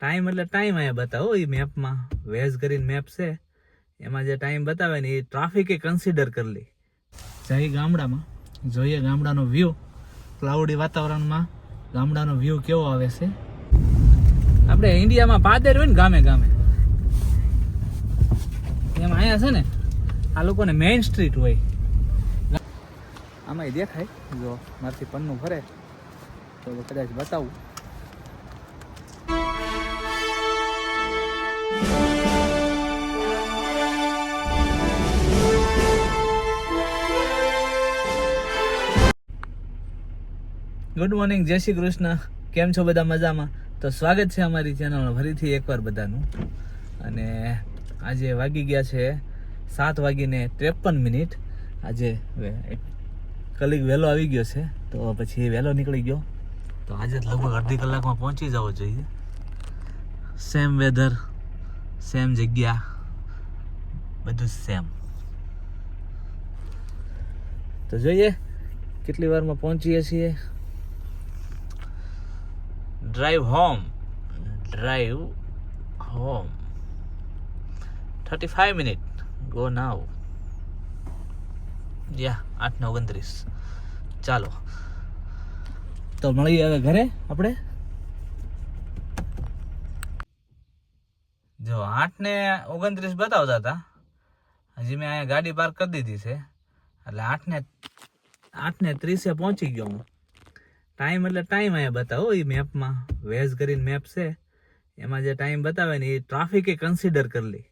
Time એટલે time અહીંયા બતાવો એ મેપમાં વેઝ કરીને મેપ છે. એમાં જે ટાઈમ બતાવે ને એ ટ્રાફિકે કન્સિડર કરી લે. જઈ ગામડામાં, જોઈએ ગામડાનો વ્યૂ ક્લાઉડી વાતાવરણમાં ગામડાનો વ્યૂ કેવો આવે છે? આપણે ઇન્ડિયામાં પાદર હોય ને ગામે ગામે. એમ અહીંયા છે ને, આ લોકોને મેઇન સ્ટ્રીટ હોય. આમાં દેખાય, જો મારથી પન્નું ફરે તો કદાચ બતાવું. ગુડ મોર્નિંગ જય શ્રી કૃષ્ણ. કેમ છો બધા મજામાં? તો સ્વાગત છે અમારી ચેનલમાં ફરીથી એકવાર બધાનું. અને આજે વાગી ગયા છે સાત વાગીને ત્રેપન મિનિટ. આજે કલીગ વહેલો આવી ગયો છે, તો પછી વહેલો નીકળી ગયો. તો આજે લગભગ અડધી કલાકમાં પહોંચી જવો જોઈએ. સેમ વેધર સેમ જગ્યા, બધું સેમ તો જોઈએ, કેટલી વારમાં પહોંચીએ છીએ. Drive home drive home thirty five minute go now યા આઠ ને ઓગણત્રીસ ચાલો તો મળીએ હવે ઘરે આપણે જો આઠ ને ઓગણત્રીસ બતાવતા હતા હજી મેં અહીંયા ગાડી પાર્ક કરી દીધી છે એટલે આઠ ને આઠ ને ત્રીસે પહોંચી ગયો હું ટાઈમ એટલે ટાઈમ અહીંયા બતાવો એ મેપમાં વેઝ કરીને મેપ છે. એમાં જે ટાઈમ બતાવે ને એ ટ્રાફિકે કન્સિડર કરી લે.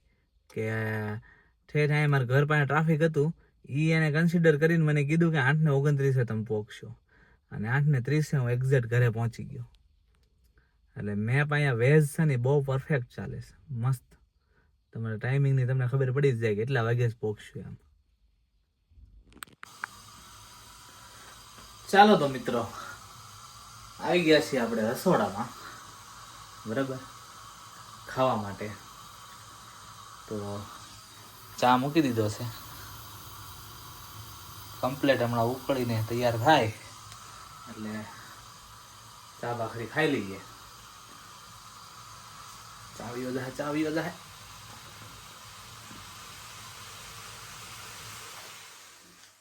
કે ઠેર અહીંયા મારા ઘર પાસે ટ્રાફિક હતું એ એને કન્સિડર કરીને મને કીધું કે આઠ ને ઓગણત્રીસે તમે પહોંચશો અને આઠને ત્રીસે હું એક્ઝેક્ટ ઘરે પહોંચી ગયો. એટલે મેપ અહીંયા વેઝ છે ને બહુ પરફેક્ટ ચાલે છે. મસ્ત. તમારે ટાઈમિંગની તમને ખબર પડી જ જાય કે એટલા વાગે જ પહોંચશું એમ. ચાલો તો મિત્રો આવી ગયા છીએ આપણે રસોડામાં. બરાબર? ખાવા માટે. તો ચા મૂકી દીધો છે. કમ્પ્લેટ હમણાં ઉકળીને તૈયાર થાય. એટલે ચા ભાખરી ખાઈ લઈએ. ચાવીઓ જાય ચાવીઓ જાય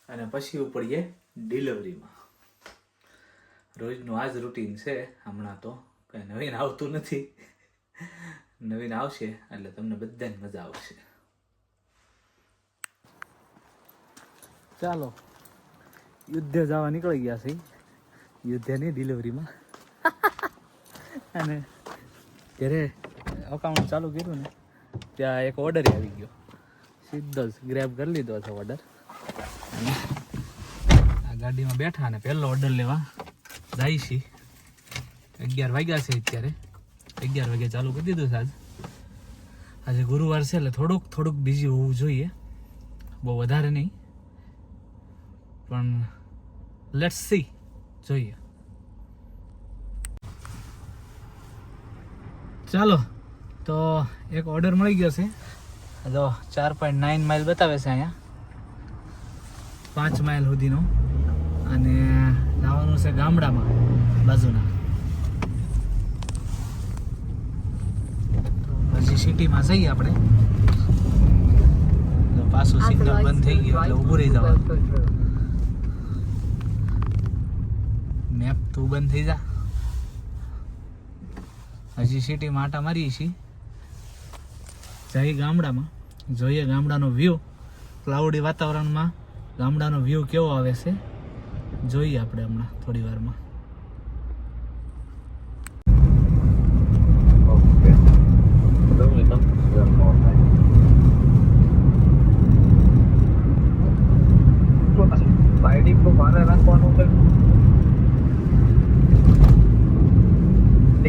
અને પછી ઉપડીએ ડિલિવરીમાં. રોજનું આ જ રૂટીન છે, હમણાં તો કંઈ નવીન આવતું નથી. નવીન આવશે, એટલે તમને બધાને મજા આવશે. ચાલો, યુદ્ધે જવા નીકળી ગયા છે યુદ્ધની ડિલિવરીમાં અને જ્યારે અકાઉન્ટ ચાલુ કર્યું ને, ત્યાં એક ઓર્ડર આવી ગયો. સીધો જ ગ્રેબ કરી લીધો છે ઓર્ડર અને આ ગાડીમાં બેઠા અને પહેલો ઓર્ડર લેવા. છે. અગિયાર વાગ્યા છે અત્યારે. અગિયાર વાગે ચાલુ કરી દીધું છે આજ. આજે ગુરુવાર છે એટલે થોડુંક થોડુંક બિઝી હોવું જોઈએ. બહુ વધારે નહીં. પણ લેટ્સ સી જોઈએ. ચાલો, તો એક ઓર્ડર મળી ગયો છે. જો, ચાર પોઈન્ટ નાઇન માઇલ બતાવે છે અહીંયા. પાંચ માઇલ સુધીનો. અને જવાનું છે ગામડામાં બાજુના. હજી સિટીમાં જઈએ આપણે. પાછું સિગ્નલ બંધ થઈ ગયું એટલે ઊભું રહી જવાનું. મેપ તું બંધ થઈ જા. હજી સિટીમાં આટા મારીએ છીએ. જઈ ગામડામાં. જોઈએ ગામડાનો વ્યૂ ક્લાઉડી વાતાવરણમાં ગામડાનો વ્યૂ કેવો આવે છે? જોઈએ આપણે હમણાં થોડી વારમાં. આઈડી પ્રૂફ મારે રાખવાનું છે?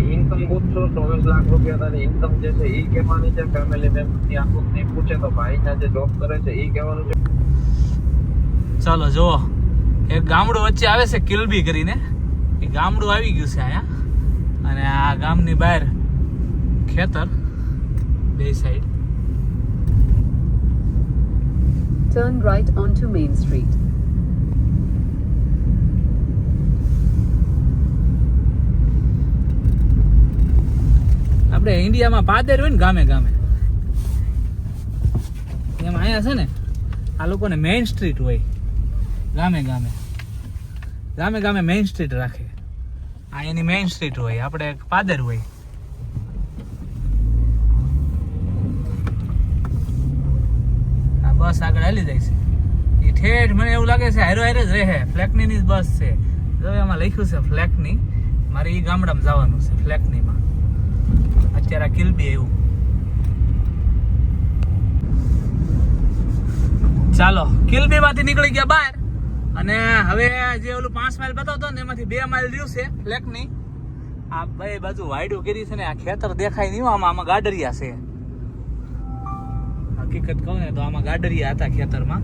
ઇન્કમ પૂછશો ચોવીસ લાખ રૂપિયા તારી ઇન્કમ જે છે એ કહેવાની છે ફેમિલી મેમ્બરની આખું નહીં પૂછે તો ભાઈના જે જોબ કરે છે એ કહેવાનું છે. ચાલો જુઓ. એક ગામડું વચ્ચે આવે છે કિલબી કરીને. એ ગામડું આવી ગયું છે અહીંયા. અને આ ગામની બહાર ખેતર બે side turn right on to main street આપણે ઇન્ડિયામાં પાદર હોય ને ગામે ગામે. એમ અહીંયા છે ને આ લોકોને મેઇન સ્ટ્રીટ હોય. ગામે ગામે. ગામે ગામે મેઇન સ્ટ્રીટ રાખે. આ એની મેઇન સ્ટ્રીટ હોય, આપણે પાદર હોય. આ બસ આગળ હાલી જાય છે. એ ઠેઠ મને એવું લાગે છે હારો હારે જ રહે. ફ્લેકની બસ છે. જો એમાં લખ્યું છે, ફ્લેકની. મારે એ ગામડામાં જવાનું છે, ફ્લેકનીમાં. અત્યારે આ કિલબી એવું ચાલો કિલબી માંથી નીકળી ગયા બહાર. અને હવે જે ઓલું પાંચ માઇલ બતાવતો ને, એમાંથી બે માઇલ રહ્યું છે ફ્લેકની આ બે બાજુ વાયડું કરી છે ને, આ ખેતર દેખાય નહીં આમાં આમાં ગાડરિયા છે. હકીકત કહું ને તો આમાં ગાડરિયા હતા ખેતરમાં.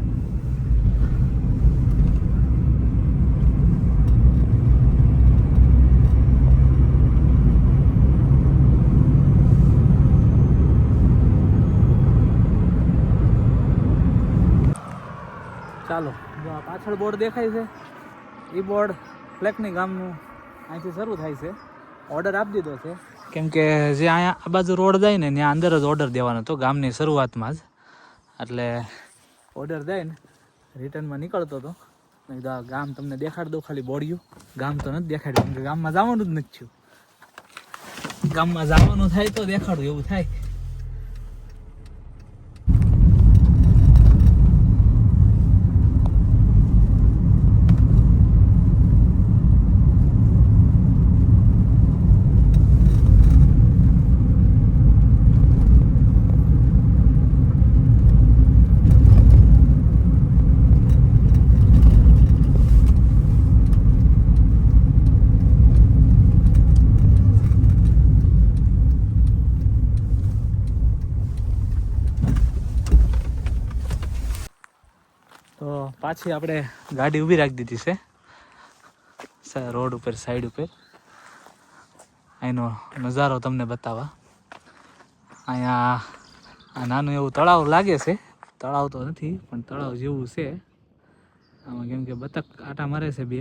ચાલો. જો આ પાછળ બોર્ડ દેખાય છે. એ બોર્ડ ફ્લેકની ગામનું અહીંથી શરૂ થાય છે. ઓર્ડર આપી દીધો છે. કેમ કે જે અહીંયા આ બાજુ રોડ જાય ને, ત્યાં અંદર જ ઓર્ડર દેવાનો હતો ગામની શરૂઆતમાં જ. એટલે ઓર્ડર જાય ને રિટર્નમાં નીકળતો હતો મેં કીધું ગામ તમને દેખાડ દઉં ખાલી બોડિયું ગામ તો નથી દેખાડ્યું, કેમ કે ગામમાં જવાનું જ નથી થયું. ગામમાં જવાનું થાય તો દેખાડું, એવું થાય તો પાછી આપણે ગાડી ઊભી રાખી દીધી છે. રોડ ઉપર સાઈડ ઉપર. અહીંનો નજારો તમને બતાવવા. અહીંયા આ નાનું એવું તળાવ લાગે છે. તળાવ તો નથી, પણ તળાવ જેવું છે. આમાં કેમ કે બતક આટા મારે છે બે.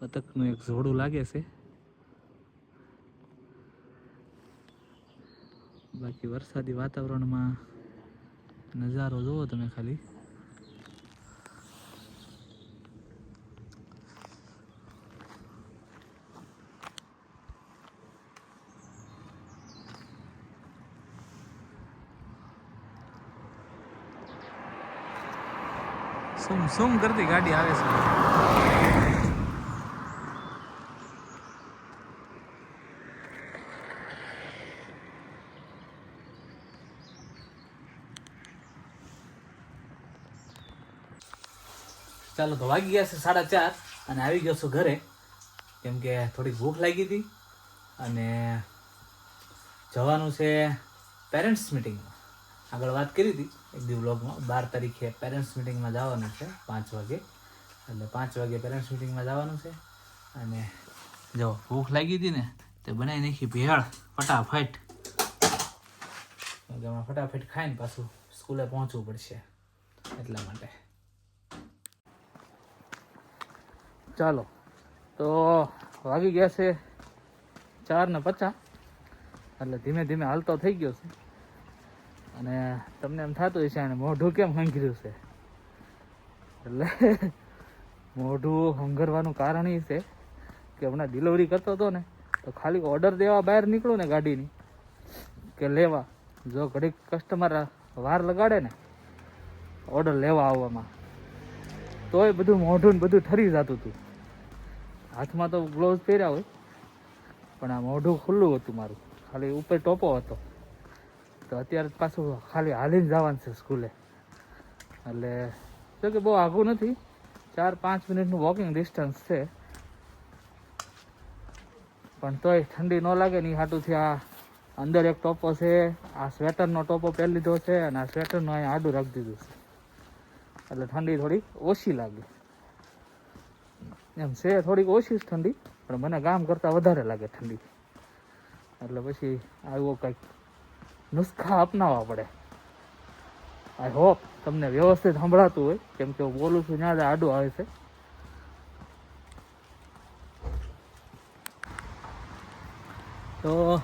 બતકનું એક ઝોડું લાગે છે. બાકી વરસાદી વાતાવરણમાં નજારો જુઓ તમે ખાલી. સુમ કરતી ગાડી આવે છે. ચાલો તો વાગી ગયા છે સાડા ચાર અને આવી ગયો છું ઘરે. કેમ કે થોડીક ભૂખ લાગી હતી અને જવાનું છે પેરેન્ટ્સ મિટિંગમાં. આગળ વાત કરી હતી, એક દી વ્લોગમાં, બાર તારીખે પેરેન્ટ્સ મિટિંગમાં જવાનું છે, પાંચ વાગે. એટલે પાંચ વાગે પેરેન્ટ્સ મિટિંગમાં જવાનું છે. અને જો, ભૂખ લાગી હતી ને, તે બનાવી નાખી ભેળ, ફટાફટ. હમણાં ફટાફટ ખાઈને પાછું સ્કૂલે પહોંચવું પડશે, એટલા માટે. ચાલો, તો વાગી ગયા છે ચાર ને પચાસ. એટલે ધીમે ધીમે હાલતો થઈ ગયો છે. અને તમને એમ થતું હશે અને મોઢું કેમ હંગર્યું છે? એટલે મોઢું હંગરવાનું કારણ એ છે કે હમણાં ડિલિવરી કરતો હતો ને, તો ખાલી ઓર્ડર દેવા બહાર નીકળું ને ગાડીની કે લેવા. જો ઘડીક કસ્ટમર વાર લગાડે ને ઓર્ડર લેવા આવવામાં. તોય બધું મોઢું ને બધું ઠરી જતું હતું હાથમાં તો ગ્લોવ્સ પહેર્યા હોય, પણ આ મોઢું ખુલ્લું હતું મારું. ખાલી ઉપર ટોપો હતો. તો અત્યારે પાછું ખાલી હાલીને જવાનું છે સ્કૂલે. એટલે જો કે બહુ આઘું નથી. ચાર, પાંચ મિનિટનું વોકિંગ ડિસ્ટન્સ છે. પણ તોય ઠંડી ન લાગે ને એ હાટુથી આ અંદર એક ટોપો છે, આ સ્વેટરનો ટોપો પહેરી લીધો છે અને આ સ્વેટરનું અહીંયા આડું રાખી દીધું છે. એટલે ઠંડી થોડી ઓછી લાગે. એમ છે, થોડીક ઓછી ઠંડી, પણ મને ગામ કરતાં વધારે લાગે ઠંડી. એટલે પછી આવો કંઈક નુસ્ખા અપનાવવા પડે. આઈ હોપ તમને વ્યવસ્થિત સંભળાતું હોય. કેમ કે હું બોલું છું, ત્યાં આડું આવે છે. તો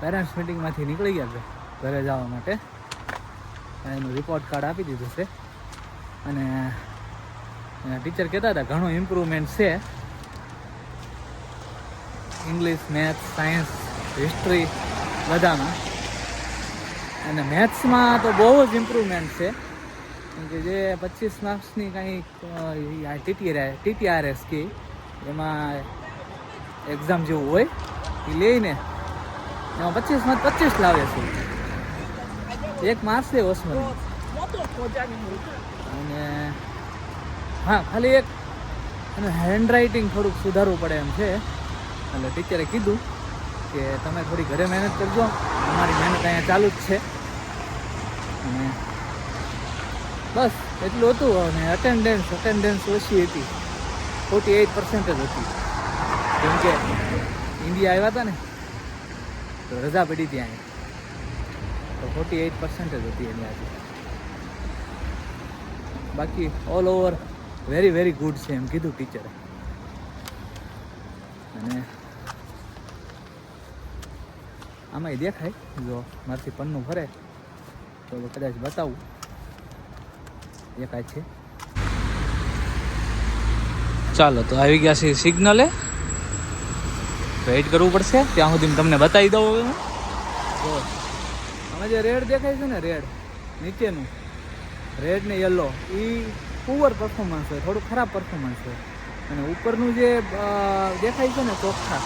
પેરેન્ટ્સ મિટિંગમાંથી નીકળી ગયા છે, ઘરે જવા માટે. એનું રિપોર્ટ કાર્ડ આપી દીધું છે. અને ટીચર કહેતા હતા, ઘણું ઇમ્પ્રુવમેન્ટ છે. ઇંગ્લિશ મેથ્સ સાયન્સ હિસ્ટ્રી બધામાં. અને મેથ્સમાં તો બહુ જ ઇમ્પ્રુવમેન્ટ છે. કેમ કે જે પચીસ માર્ક્સની કંઈક ટીટીઆર ટીટીઆરએસ કે, એમાં એક્ઝામ જેવું હોય, એ લઈને એમાં પચીસમાં પચીસ લાવે છે. એક માર્ક્સ છે ઓસમાં અને હા, ખાલી એક એનું હેન્ડ રાઇટિંગ થોડુંક સુધારવું પડે એમ છે. એટલે ટીચરે કીધું કે તમે થોડી ઘરે મહેનત કરજો, અમારી મહેનત અહીંયા ચાલુ જ છે. અને બસ, એટલું હતું અને અટેન્ડન્સ અટેન્ડન્સ ઓછી હતી. ફોર્ટી એઇટ પર્સન્ટેજ હતી. કેમ કે ઇન્ડિયા આવ્યા હતા ને, તો રજા પડી અહીંયા તો ફોર્ટી એઇટ પર્સન્ટેજ હતી એની આજે બાકી all over very very good છે એમ કીધું ટીચરે અને આમાંય દેખાય, જો મારથી પન્નું ફરે તો કદાચ બતાવું. એકાય છે. ચાલો તો આવી ગયા છે સિગ્નલે. વેઇટ કરવું પડશે. ત્યાં સુધી તમને બતાવી દઉં તો આમાં જે રેડ દેખાય છે ને રેડ નીચેનું. રેડ ને યલો એ પુઅર પરફોર્મન્સ હોય થોડું ખરાબ પરફોર્મન્સ હોય. અને ઉપરનું જે દેખાય છે ને ચોખ્ખા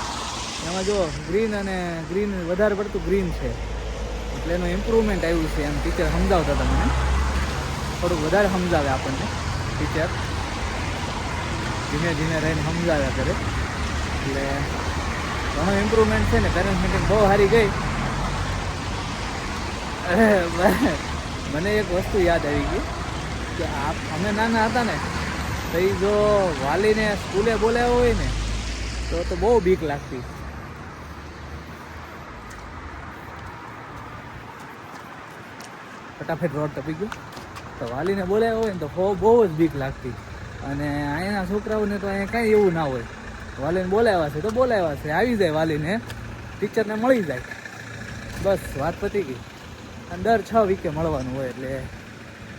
એમાં જો ગ્રીન અને ગ્રીન વધારે પડતું ગ્રીન છે. એટલે એનું ઇમ્પ્રુવમેન્ટ આવ્યું છે એમ ટીચર સમજાવતા હતા મને. થોડુંક વધારે સમજાવે આપણને ટીચર ધીમે ધીમે રહીને સમજાવ્યા કરે. એટલે ઘણું ઇમ્પ્રુવમેન્ટ છે ને પેરેન્ટ્સ મિટિંગ બહુ સારી ગઈ. મને એક વસ્તુ યાદ આવી ગઈ કે અમે નાના હતા ને, તો જો વાલીને સ્કૂલે બોલાવ્યો હોય ને, તો તો બહુ બીક લાગતી. ફટાફટ રોડ ટપી ગયો. તો વાલીને બોલાવ્યો હોય ને તો બહુ જ બીક લાગતી. અને અહીંયાના છોકરાઓને તો અહીંયા કાંઈ એવું ના હોય. વાલીને બોલાવ્યા છે તો બોલાવ્યા છે. આવી જાય વાલીને. ટીચરને મળી જાય. બસ, વાત પતી ગઈ. અને દર છ વીકે મળવાનું હોય એટલે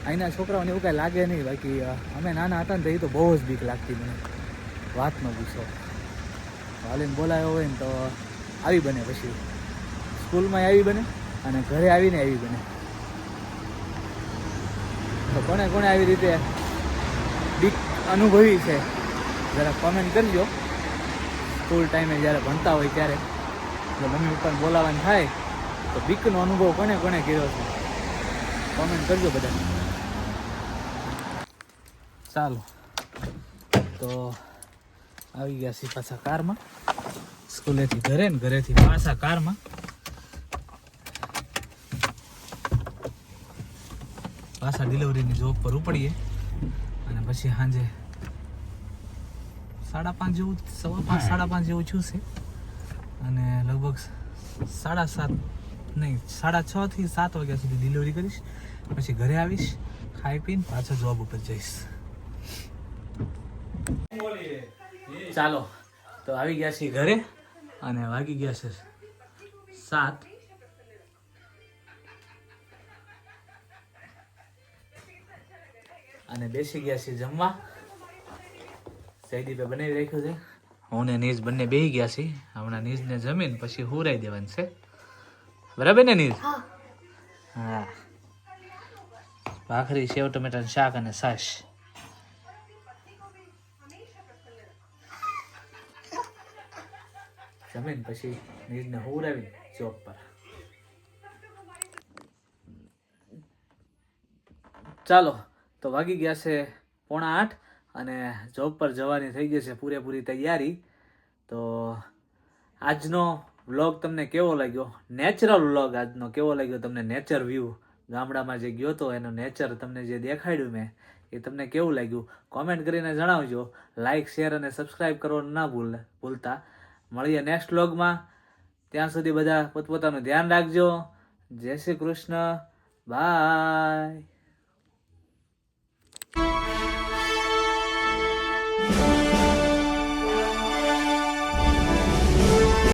અહીંના છોકરાઓને એવું કાંઈ લાગે નહીં. બાકી અમે નાના હતા ને તો બહુ જ બીક લાગતી મને. વાત ન વાલીને બોલાવ્યો હોય ને તો આવી બને પછી. સ્કૂલમાં આવી બને અને ઘરે આવીને આવી બને. તો કોને કોને આવી રીતે બીક અનુભવી છે? જરા કોમેન્ટ કરજો. સ્કૂલ ટાઈમે જ્યારે ભણતા હોય ત્યારે. જો મમ્મી પપ્પાને બોલાવવાનું થાય, તો બીકનો અનુભવ કોને કોને કર્યો છે? કોમેન્ટ કરજો બધા. ચાલો. તો આવી ગયા છીએ પાછા કારમાં. સ્કૂલેથી ઘરે ને ઘરેથી પાછા કારમાં. પાછા ડિલિવરીની જોબ પર ઉપડીએ. અને પછી સાંજે સાડા પાંચ જેવું, સવા પાંચ, સાડા પાંચ જેવું થયું છે. અને લગભગ સાડા સાત, નહીં, સાડા છ થી સાત વાગ્યા સુધી ડિલિવરી કરીશ. પછી ઘરે આવીશ, ખાઈ પીને પાછો જોબ ઉપર જઈશ. ચાલો, તો આવી ગયા છીએ ઘરે અને વાગી ગયા છે સાત. અને બેસી ગયા છીએ જમવા. સૈદીપે બનાવી રાખ્યું છે. હું ને નીજ બંને બેસી ગયા છીએ. હમણાં નીજને જમીન પછી હુરાઈ દેવાનું છે. બરાબર ને નીજ? હા. ભાખરી સેવ ટમેટાનું શાક અને છાશ. જમીન પછી નીજને હુરાવી જોબ પર. ચાલો. તો વાગી ગયા છે પોણા આઠ અને જોબ પર જવાની થઈ ગઈ છે પૂરેપૂરી તૈયારી. તો આજનો વ્લોગ તમને કેવો લાગ્યો? નેચરલ વ્લોગ આજનો કેવો લાગ્યો તમને? નેચર વ્યૂ ગામડામાં જે ગયો હતો એનો નેચર તમને જે દેખાડ્યું મેં, એ તમને કેવું લાગ્યું? કોમેન્ટ કરીને જણાવજો. લાઇક શેર અને સબસ્ક્રાઈબ કરવાનું ના ભૂલ, ભૂલતા. મળીએ નેક્સ્ટ વ્લોગમાં ત્યાં સુધી બધા પોતપોતાનું ધ્યાન રાખજો. જય શ્રી કૃષ્ણ. બાય